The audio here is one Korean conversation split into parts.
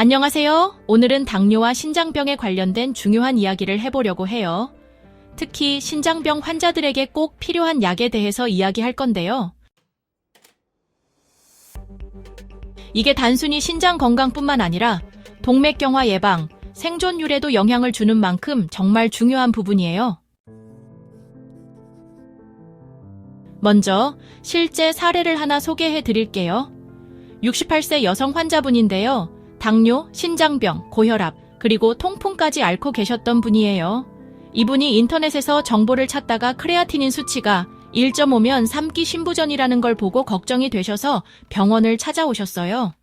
안녕하세요. 오늘은 당뇨와 신장병에 관련된 중요한 이야기를 해보려고 해요. 특히 신장병 환자들에게 꼭 필요한 약에 대해서 이야기할 건데요. 이게 단순히 신장 건강뿐만 아니라 동맥경화 예방, 생존율에도 영향을 주는 만큼 정말 중요한 부분이에요. 먼저 실제 사례를 하나 소개해 드릴게요. 68세 여성 환자분인데요. 당뇨, 신장병, 고혈압, 그리고 통풍까지 앓고 계셨던 분이에요. 이분이 인터넷에서 정보를 찾다가 크레아티닌 수치가 1.5면 3기 신부전이라는 걸 보고 걱정이 되셔서 병원을 찾아오셨어요.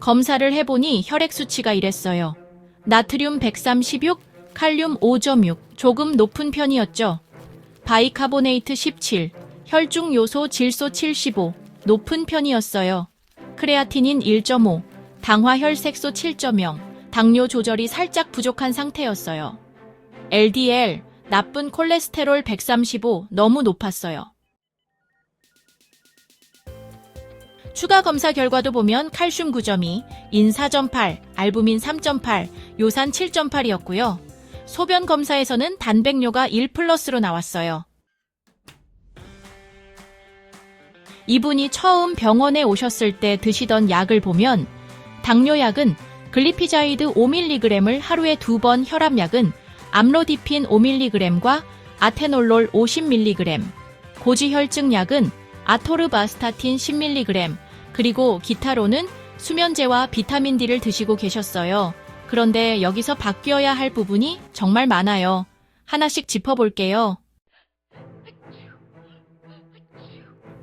검사를 해보니 혈액 수치가 이랬어요. 나트륨 136, 칼륨 5.6, 조금 높은 편이었죠. 바이카보네이트 17, 혈중 요소 질소 75, 높은 편이었어요. 크레아티닌 1.5, 당화 혈색소 7.0, 당뇨 조절이 살짝 부족한 상태였어요. LDL, 나쁜 콜레스테롤 135, 너무 높았어요. 추가 검사 결과도 보면 칼슘 9.2, 인 4.8, 알부민 3.8, 요산 7.8이었고요. 소변 검사에서는 단백뇨가 1 플러스로 나왔어요. 이분이 처음 병원에 오셨을 때 드시던 약을 보면 당뇨약은 글리피자이드 5mg을 하루에 두 번 혈압약은 암로디핀 5mg과 아테놀롤 50mg, 고지혈증약은 아토르바스타틴 10mg, 그리고 기타로는 수면제와 비타민 D를 드시고 계셨어요. 그런데 여기서 바뀌어야 할 부분이 정말 많아요. 하나씩 짚어볼게요.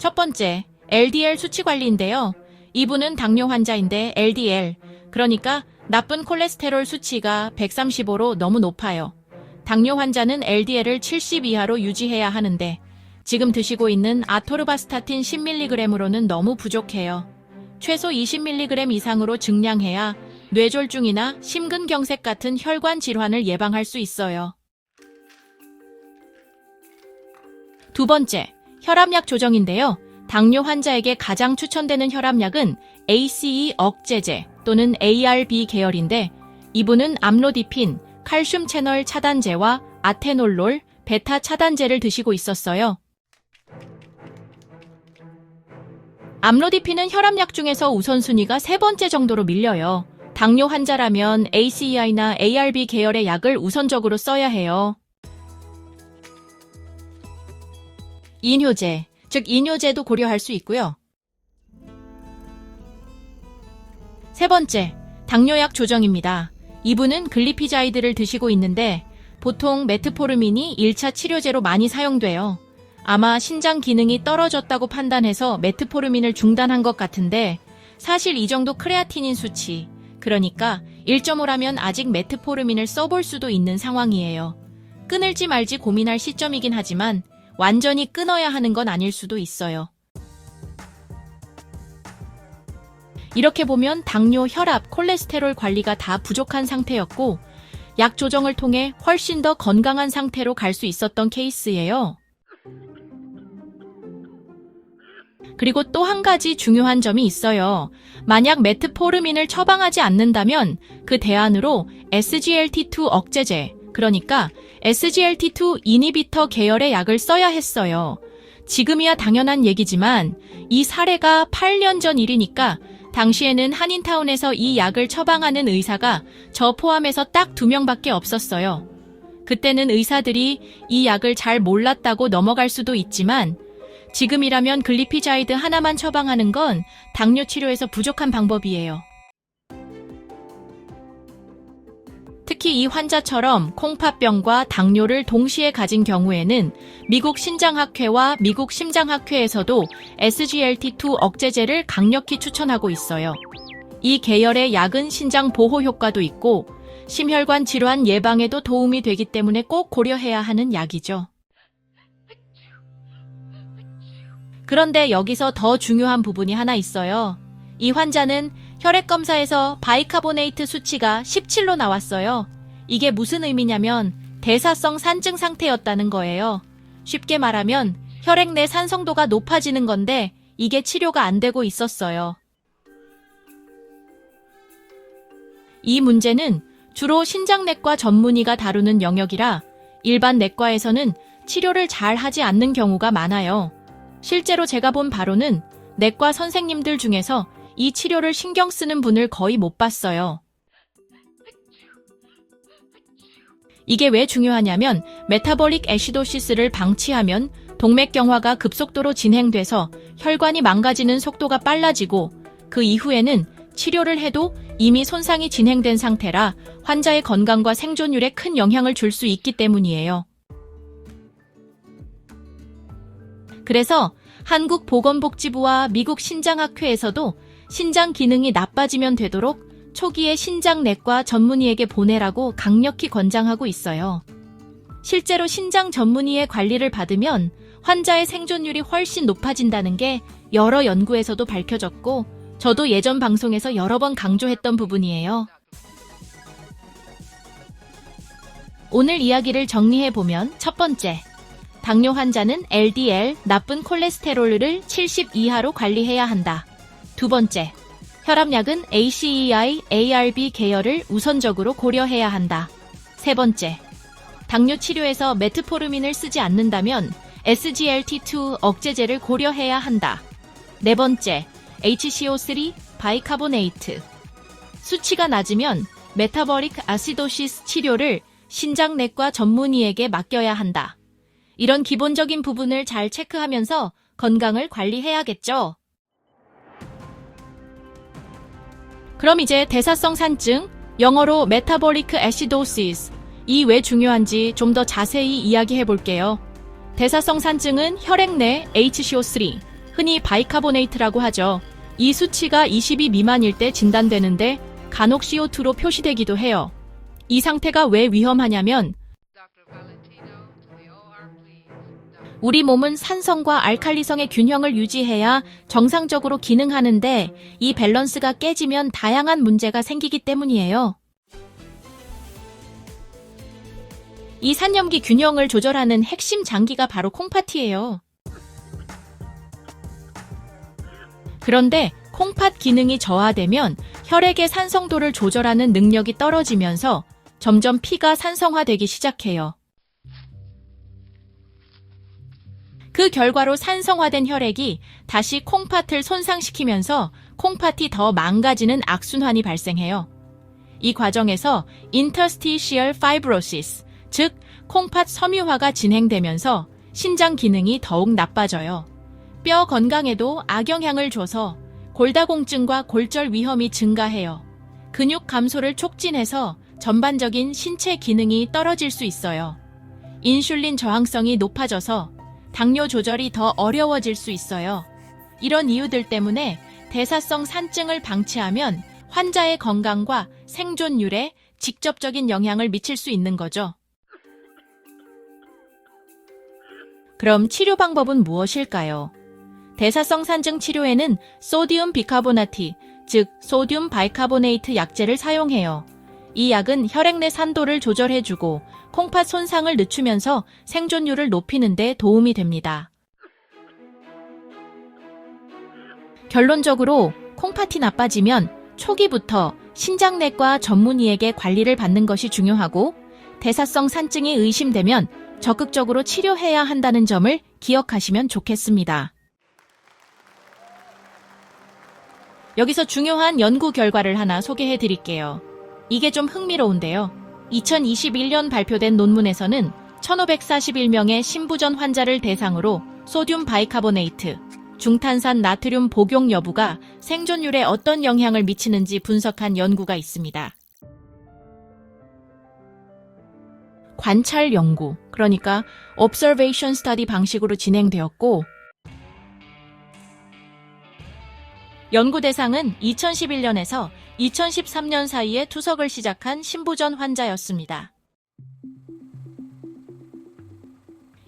첫 번째, LDL 수치 관리인데요. 이분은 당뇨 환자인데 LDL, 그러니까 나쁜 콜레스테롤 수치가 135로 너무 높아요. 당뇨 환자는 LDL을 70 이하로 유지해야 하는데 지금 드시고 있는 아토르바스타틴 10mg으로는 너무 부족해요. 최소 20mg 이상으로 증량해야 뇌졸중이나 심근경색 같은 혈관 질환을 예방할 수 있어요. 두 번째, 혈압약 조정인데요. 당뇨 환자에게 가장 추천되는 혈압약은 ACE 억제제 또는 ARB 계열인데 이분은 암로디핀, 칼슘 채널 차단제와 아테놀롤, 베타 차단제를 드시고 있었어요. 암로디핀은 혈압약 중에서 우선순위가 세 번째 정도로 밀려요. 당뇨 환자라면 ACEI나 ARB 계열의 약을 우선적으로 써야 해요. 이뇨제, 즉 이뇨제도 고려할 수 있고요. 세 번째, 당뇨약 조정입니다. 이분은 글리피자이드를 드시고 있는데 보통 메트포르민이 1차 치료제로 많이 사용돼요. 아마 신장 기능이 떨어졌다고 판단해서 메트포르민을 중단한 것 같은데 사실 이 정도 크레아티닌 수치, 그러니까 1.5라면 아직 메트포르민을 써볼 수도 있는 상황이에요. 끊을지 말지 고민할 시점이긴 하지만 완전히 끊어야 하는 건 아닐 수도 있어요. 이렇게 보면 당뇨, 혈압, 콜레스테롤 관리가 다 부족한 상태였고 약 조정을 통해 훨씬 더 건강한 상태로 갈 수 있었던 케이스예요. 그리고 또 한 가지 중요한 점이 있어요. 만약 메트포르민을 처방하지 않는다면 그 대안으로 SGLT2 억제제, 그러니까 SGLT2 이니비터 계열의 약을 써야 했어요. 지금이야 당연한 얘기지만 이 사례가 8년 전 일이니까 당시에는 한인타운에서 이 약을 처방하는 의사가 저 포함해서 딱 두 명밖에 없었어요. 그때는 의사들이 이 약을 잘 몰랐다고 넘어갈 수도 있지만 지금이라면 글리피자이드 하나만 처방하는 건 당뇨 치료에서 부족한 방법이에요. 특히 이 환자처럼 콩팥병과 당뇨를 동시에 가진 경우에는 미국 신장학회와 미국 심장학회에서도 SGLT2 억제제를 강력히 추천하고 있어요. 이 계열의 약은 신장 보호 효과도 있고 심혈관 질환 예방에도 도움이 되기 때문에 꼭 고려해야 하는 약이죠. 그런데 여기서 더 중요한 부분이 하나 있어요. 이 환자는 혈액 검사에서 바이카보네이트 수치가 17로 나왔어요. 이게 무슨 의미냐면 대사성 산증 상태였다는 거예요. 쉽게 말하면 혈액 내 산성도가 높아지는 건데 이게 치료가 안 되고 있었어요. 이 문제는 주로 신장내과 전문의가 다루는 영역이라 일반 내과에서는 치료를 잘 하지 않는 경우가 많아요. 실제로 제가 본 바로는 내과 선생님들 중에서 이 치료를 신경 쓰는 분을 거의 못 봤어요. 이게 왜 중요하냐면 메타볼릭 애시도시스를 방치하면 동맥경화가 급속도로 진행돼서 혈관이 망가지는 속도가 빨라지고 그 이후에는 치료를 해도 이미 손상이 진행된 상태라 환자의 건강과 생존율에 큰 영향을 줄 수 있기 때문이에요. 그래서 한국 보건복지부와 미국 신장학회에서도 신장 기능이 나빠지면 되도록 초기에 신장 내과 전문의에게 보내라고 강력히 권장하고 있어요. 실제로 신장 전문의의 관리를 받으면 환자의 생존율이 훨씬 높아진다는 게 여러 연구에서도 밝혀졌고, 저도 예전 방송에서 여러 번 강조했던 부분이에요. 오늘 이야기를 정리해 보면 첫 번째, 당뇨 환자는 LDL, 나쁜 콜레스테롤을 70 이하로 관리해야 한다. 두 번째, 혈압약은 ACEI, ARB 계열을 우선적으로 고려해야 한다. 세 번째, 당뇨 치료에서 메트포르민을 쓰지 않는다면 SGLT2 억제제를 고려해야 한다. 네 번째, HCO3 바이카보네이트. 수치가 낮으면 메타버릭 아시도시스 치료를 신장내과 전문의에게 맡겨야 한다. 이런 기본적인 부분을 잘 체크하면서 건강을 관리해야겠죠. 그럼 이제 대사성 산증, 영어로 메타볼리크 애시도시스, 이 왜 중요한지 좀 더 자세히 이야기해 볼게요. 대사성 산증은 혈액 내 HCO3, 흔히 바이카보네이트라고 하죠. 이 수치가 20이 미만일 때 진단되는데 간혹 CO2로 표시되기도 해요. 이 상태가 왜 위험하냐면 우리 몸은 산성과 알칼리성의 균형을 유지해야 정상적으로 기능하는데 이 밸런스가 깨지면 다양한 문제가 생기기 때문이에요. 이 산염기 균형을 조절하는 핵심 장기가 바로 콩팥이에요. 그런데 콩팥 기능이 저하되면 혈액의 산성도를 조절하는 능력이 떨어지면서 점점 피가 산성화되기 시작해요. 그 결과로 산성화된 혈액이 다시 콩팥을 손상시키면서 콩팥이 더 망가지는 악순환이 발생해요. 이 과정에서 interstitial fibrosis, 즉 콩팥 섬유화가 진행되면서 신장 기능이 더욱 나빠져요. 뼈 건강에도 악영향을 줘서 골다공증과 골절 위험이 증가해요. 근육 감소를 촉진해서 전반적인 신체 기능이 떨어질 수 있어요. 인슐린 저항성이 높아져서 당뇨 조절이 더 어려워질 수 있어요. 이런 이유들 때문에 대사성 산증을 방치하면 환자의 건강과 생존율에 직접적인 영향을 미칠 수 있는 거죠. 그럼 치료 방법은 무엇일까요? 대사성 산증 치료에는 소디움 비카보나티, 즉 소듐 바이카보네이트 약제를 사용해요. 이 약은 혈액 내 산도를 조절해주고 콩팥 손상을 늦추면서 생존율을 높이는 데 도움이 됩니다. 결론적으로 콩팥이 나빠지면 초기부터 신장내과 전문의에게 관리를 받는 것이 중요하고 대사성 산증이 의심되면 적극적으로 치료해야 한다는 점을 기억하시면 좋겠습니다. 여기서 중요한 연구 결과를 하나 소개해 드릴게요. 이게 좀 흥미로운데요. 2021년 발표된 논문에서는 1541명의 신부전 환자를 대상으로 소듐 바이카보네이트, 중탄산 나트륨 복용 여부가 생존율에 어떤 영향을 미치는지 분석한 연구가 있습니다. 관찰 연구, 그러니까 observation study 방식으로 진행되었고, 연구 대상은 2011년에서 2013년 사이에 투석을 시작한 신부전 환자였습니다.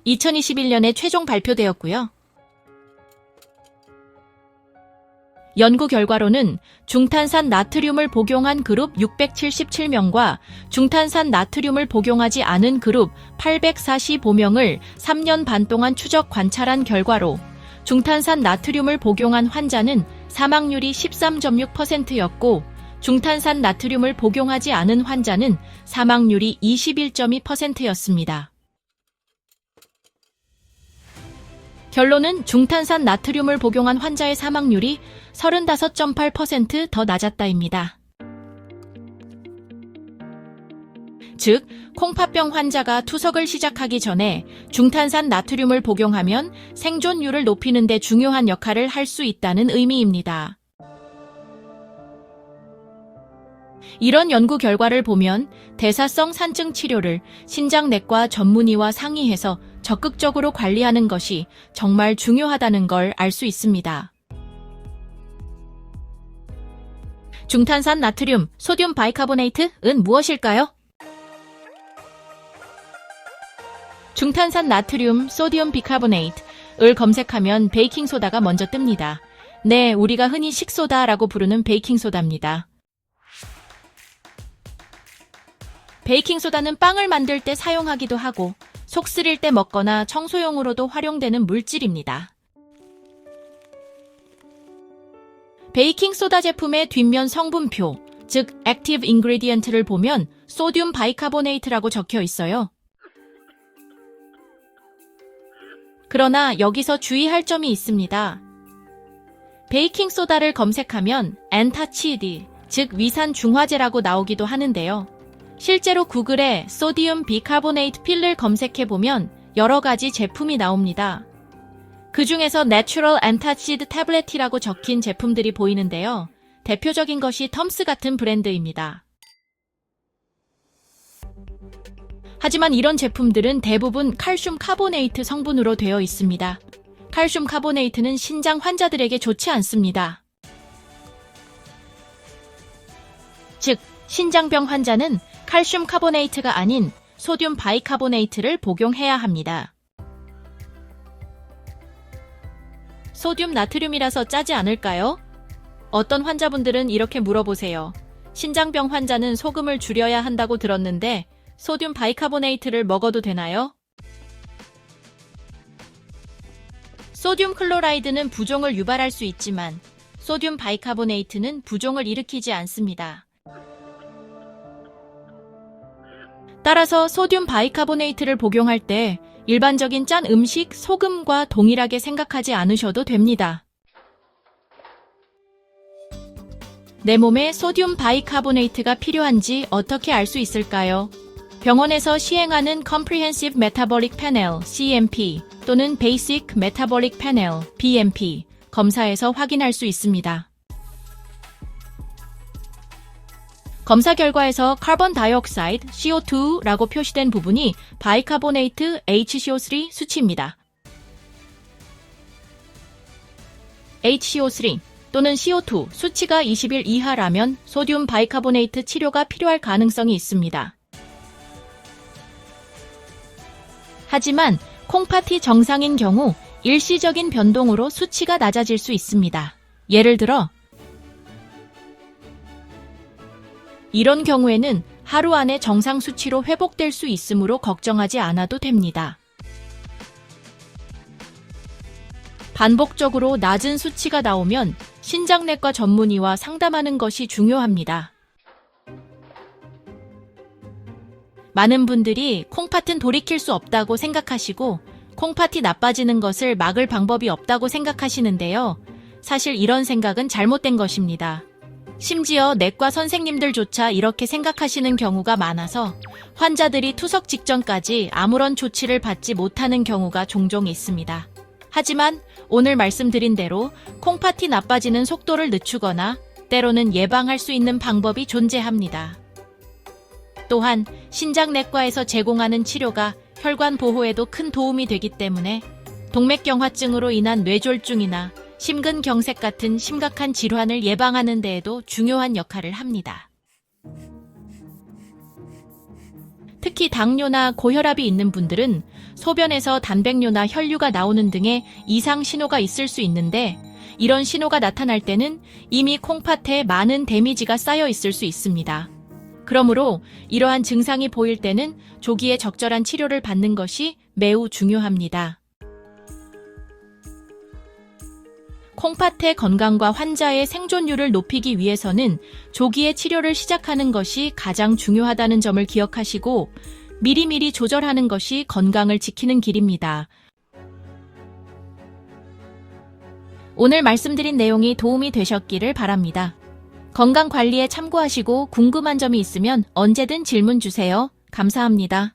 2021년에 최종 발표되었고요. 연구 결과로는 중탄산 나트륨을 복용한 그룹 677명과 중탄산 나트륨을 복용하지 않은 그룹 845명을 3년 반 동안 추적 관찰한 결과로 중탄산 나트륨을 복용한 환자는 사망률이 13.6%였고 중탄산 나트륨을 복용하지 않은 환자는 사망률이 21.2%였습니다. 결론은 중탄산 나트륨을 복용한 환자의 사망률이 35.8%더 낮았다입니다. 즉, 콩팥병 환자가 투석을 시작하기 전에 중탄산 나트륨을 복용하면 생존율을 높이는 데 중요한 역할을 할 수 있다는 의미입니다. 이런 연구 결과를 보면 대사성 산증 치료를 신장내과 전문의와 상의해서 적극적으로 관리하는 것이 정말 중요하다는 걸 알 수 있습니다. 중탄산 나트륨, 소듐 바이카보네이트은 무엇일까요? 중탄산 나트륨, 소디움 비카보네이트를 검색하면 베이킹소다가 먼저 뜹니다. 네, 우리가 흔히 식소다라고 부르는 베이킹소다입니다. 베이킹소다는 빵을 만들 때 사용하기도 하고 속 쓰릴 때 먹거나 청소용으로도 활용되는 물질입니다. 베이킹소다 제품의 뒷면 성분표, 즉 액티브 인그리디언트를 보면 소듐 바이카보네이트라고 적혀 있어요. 그러나 여기서 주의할 점이 있습니다. 베이킹소다를 검색하면 엔타치드, 즉 위산 중화제라고 나오기도 하는데요. 실제로 구글에 소디움 비카보네이트 필를 검색해보면 여러 가지 제품이 나옵니다. 그 중에서 내추럴 엔타치드 태블릿이라고 적힌 제품들이 보이는데요. 대표적인 것이 텀스 같은 브랜드입니다. 하지만 이런 제품들은 대부분 칼슘 카보네이트 성분으로 되어 있습니다. 칼슘 카보네이트는 신장 환자들에게 좋지 않습니다. 즉, 신장병 환자는 칼슘 카보네이트가 아닌 소듐 바이카보네이트를 복용해야 합니다. 소듐 나트륨이라서 짜지 않을까요? 어떤 환자분들은 이렇게 물어보세요. 신장병 환자는 소금을 줄여야 한다고 들었는데 소듐 바이카보네이트를 먹어도 되나요? 소듐 클로라이드는 부종을 유발할 수 있지만 소듐 바이카보네이트는 부종을 일으키지 않습니다. 따라서 소듐 바이카보네이트를 복용할 때 일반적인 짠 음식 소금과 동일하게 생각하지 않으셔도 됩니다. 내 몸에 소듐 바이카보네이트가 필요한지 어떻게 알 수 있을까요? 병원에서 시행하는 Comprehensive Metabolic Panel CMP 또는 Basic Metabolic Panel BMP 검사에서 확인할 수 있습니다. 검사 결과에서 카본 다이옥사이드 CO2라고 표시된 부분이 바이카보네이트 HCO3 수치입니다. HCO3 또는 CO2 수치가 20일 이하라면 소듐 바이카보네이트 치료가 필요할 가능성이 있습니다. 하지만 콩팥이 정상인 경우 일시적인 변동으로 수치가 낮아질 수 있습니다. 예를 들어 이런 경우에는 하루 안에 정상 수치로 회복될 수 있으므로 걱정하지 않아도 됩니다. 반복적으로 낮은 수치가 나오면 신장내과 전문의와 상담하는 것이 중요합니다. 많은 분들이 콩팥은 돌이킬 수 없다고 생각하시고 콩팥이 나빠지는 것을 막을 방법이 없다고 생각하시는데요. 사실 이런 생각은 잘못된 것입니다. 심지어 내과 선생님들조차 이렇게 생각하시는 경우가 많아서 환자들이 투석 직전까지 아무런 조치를 받지 못하는 경우가 종종 있습니다. 하지만 오늘 말씀드린 대로 콩팥이 나빠지는 속도를 늦추거나 때로는 예방할 수 있는 방법이 존재합니다. 또한 신장내과에서 제공하는 치료가 혈관 보호에도 큰 도움이 되기 때문에 동맥경화증으로 인한 뇌졸중이나 심근경색 같은 심각한 질환을 예방하는 데에도 중요한 역할을 합니다. 특히 당뇨나 고혈압이 있는 분들은 소변에서 단백뇨나 혈류가 나오는 등의 이상 신호가 있을 수 있는데 이런 신호가 나타날 때는 이미 콩팥에 많은 데미지가 쌓여 있을 수 있습니다. 그러므로 이러한 증상이 보일 때는 조기에 적절한 치료를 받는 것이 매우 중요합니다. 콩팥의 건강과 환자의 생존율을 높이기 위해서는 조기에 치료를 시작하는 것이 가장 중요하다는 점을 기억하시고 미리미리 조절하는 것이 건강을 지키는 길입니다. 오늘 말씀드린 내용이 도움이 되셨기를 바랍니다. 건강 관리에 참고하시고 궁금한 점이 있으면 언제든 질문 주세요. 감사합니다.